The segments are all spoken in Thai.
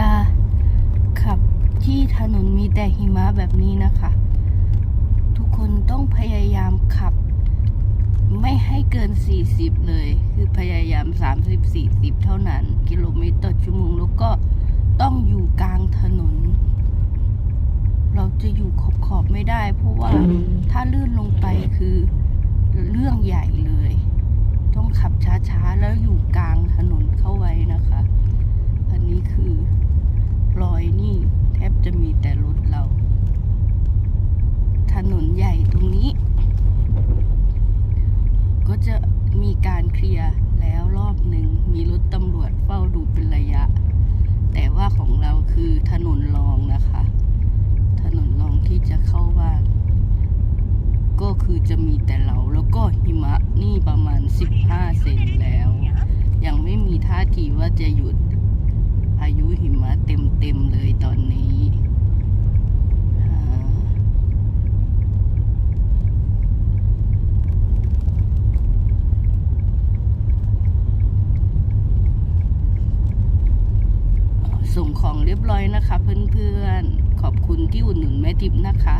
ลาขับที่ถนนมีแต่หิมะแบบนี้นะคะ ทุกคนต้องพยายามขับ ไม่ให้เกิน 40 เลย คือพยายาม 30-40 เท่านั้น กิโลเมตรต่อชั่วโมงแล้วก็ต้องอยู่กลางถนน เราจะอยู่ขอบขอบไม่ได้ เพราะว่าถ้าลื่นลงไปคือเรื่องใหญ่เลย ต้องขับช้าๆ แล้วอยู่กลางถนน ก็จะมีการเคลียร์แล้วรอบหนึ่งมีรถตำรวจเฝ้าดูเป็นระยะ แต่ว่าของเราคือถนนรองนะคะ ถนนรองที่จะเข้าบ้านก็คือจะมีแต่เราแล้วก็หิมะนี่ประมาณ 15 เซนแล้ว ยังไม่มีท่าทีว่าจะหยุดพายุหิมะเต็มๆเลยตอนนี้อ่าส่ง ของเรียบร้อยนะคะ เพื่อนๆ ขอบคุณที่อุดหนุนแม่ทิพย์นะคะ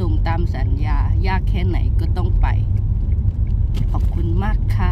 ส่งตามสัญญายากแค่ไหนก็ต้องไป ขอบคุณมากค่ะ